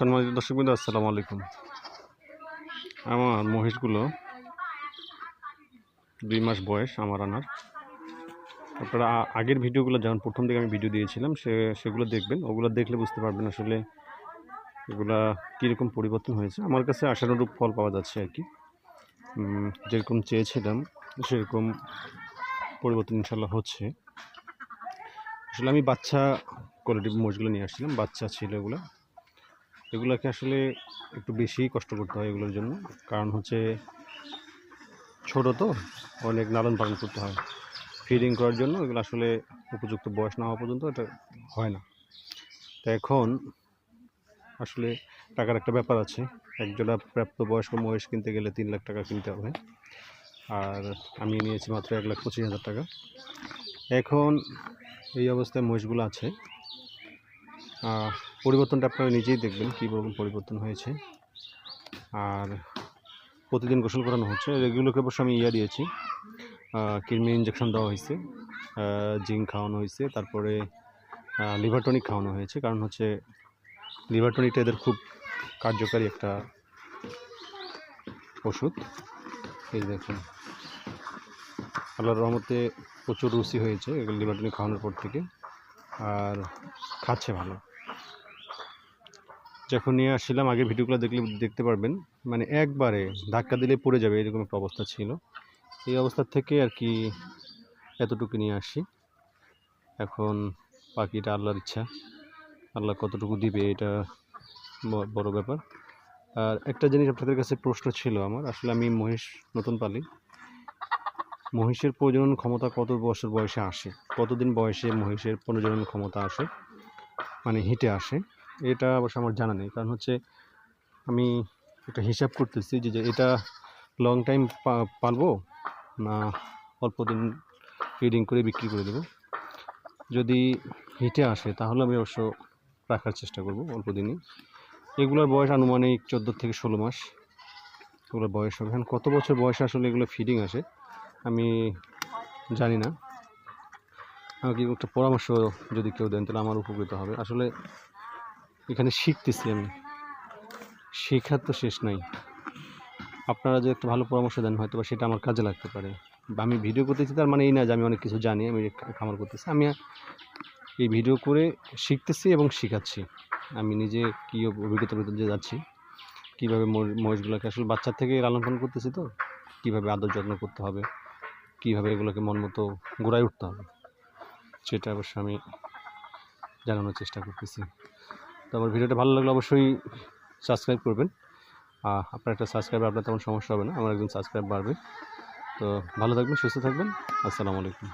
সম্মানিত দর্শকবৃন্দ, আসসালামু আলাইকুম। আমার মহিষগুলো দুই মাস বয়স আমার আনার আপনারা আগের ভিডিওগুলো যেমন প্রথম দিকে আমি ভিডিও দিয়েছিলাম, সে সেগুলো দেখবেন। ওগুলো দেখলে বুঝতে পারবেন আসলে এগুলা কীরকম পরিবর্তন হয়েছে। আমার কাছে আশানুরূপ ফল পাওয়া যাচ্ছে আর কি। যেরকম চেয়েছিলাম, সেরকম পরিবর্তন ইনশাল্লাহ হচ্ছে। আসলে আমি বাচ্চা কোয়ালিটির মোষগুলো নিয়ে আসছিলাম। বাচ্চা ছিল এগুলো। এগুলোকে আসলে একটু বেশি কষ্ট করতে হয় এগুলোর জন্য। কারণ হচ্ছে ছোট তো, অনেক লালন পালন করতে হয়। ফিডিং করার জন্য এগুলো আসলে উপযুক্ত বয়স না হওয়া পর্যন্ত এটা হয় না। তো এখন আসলে টাকার একটা ব্যাপার আছে। একজোড়া প্রাপ্ত বয়স্ক মহিষ কিনতে গেলে তিন লাখ টাকা কিনতে হবে। আর আমি নিয়েছি মাত্র এক লাখ পঁচিশ হাজার টাকা। এখন এই অবস্থায় মহিষগুলো আছে। পরিবর্তনটা আপনারা নিজেই দেখবেন কী রকম পরিবর্তন হয়েছে। আর প্রতিদিন গোসল করানো হচ্ছে। এগুলোকে অবশ্য আমি ইয়া দিয়েছি। কৃমি ইঞ্জেকশন দেওয়া হয়েছে জিঙ্ক খাওয়ানো হয়েছে, তারপরে লিভার টনিক খাওয়ানো হয়েছে। কারণ হচ্ছে লিভার টনিকটা এদের খুব কার্যকারী একটা ওষুধ। এই দেখুন। আল্লাহর রহমতে প্রচুর রুচি হয়েছে লিভার টনিক খাওয়ানোর পর থেকে। আর খাচ্ছে ভালো। যখন নিয়ে আসছিলাম আগের ভিডিওগুলো দেখলে দেখতে পারবেন। মানে একবারে ধাক্কা দিলে পড়ে যাবে, এরকম একটা অবস্থা ছিল। এই অবস্থা থেকে আর কি এতটুকু নিয়ে আসি। এখন পাখিটা আল্লাহর ইচ্ছা। আল্লাহ কতটুকু দিবে, এটা বড় ব্যাপার। আর একটা জিনিস আপনাদের কাছে প্রশ্ন ছিল আমার, আসলে আমি মহিষ, নতুন পালি। মহিষের প্রজনন ক্ষমতা কত বছর বয়সে আসে? কতদিন বয়সে মহিষের প্রজনন ক্ষমতা আসে? মানে হিটে আসে। এটা অবশ্য আমার জানা নেই। কারণ হচ্ছে আমি একটা হিসাব করতেছি যে এটা লং টাইম পালবো না অল্প দিন ফিডিং করে বিক্রি করে দেবো। যদি হিটে আসে, তাহলে আমি অবশ্য রাখার চেষ্টা করব অল্প দিনই। এগুলোর বয়স আনুমানিক চোদ্দ থেকে ষোলো মাস। এগুলোর বয়স হবে। এখন কত বছর বয়সে আসলে এগুলো ফিডিং আসে, আমি জানি না। আমাকে একটা পরামর্শ যদি কেউ দেন, তাহলে আমার উপকৃত হবে। আসলে এখানে শিখতেছি আমি। শেখার তো শেষ নাই। আপনারা যে একটা ভালো পরামর্শ দেন হয়তো বা সেটা আমার কাজে লাগতে পারে। বা আমি ভিডিও করতেছি, তার মানে এই না যে আমি অনেক কিছু জানি, আমি খামার করতেছি। আমি এই ভিডিও করে শিখতেছি এবং শেখাচ্ছি। আমি নিজে কী অভিজ্ঞতার ভিতর যাচ্ছি। কীভাবে মহি- মহিষগুলোকে আসলে বাচ্চা থেকে লালন পালন করতেছি তো? কীভাবে আদর যত্ন করতে হবে? কীভাবে এগুলোকে মন মতো গোড়ায় উঠতে হবে? সেটা অবশ্য আমি জানানোর চেষ্টা করতেছি। তো আমার ভিডিওটা ভালো লাগলে অবশ্যই সাবস্ক্রাইব করবেন। আপনার একটা সাবস্ক্রাইবার আপনার তেমন সমস্যা হবে না। আমার একজন সাবস্ক্রাইব বাড়বে। তো ভালো থাকবেন, সুস্থ থাকবেন। আসসালামু আলাইকুম।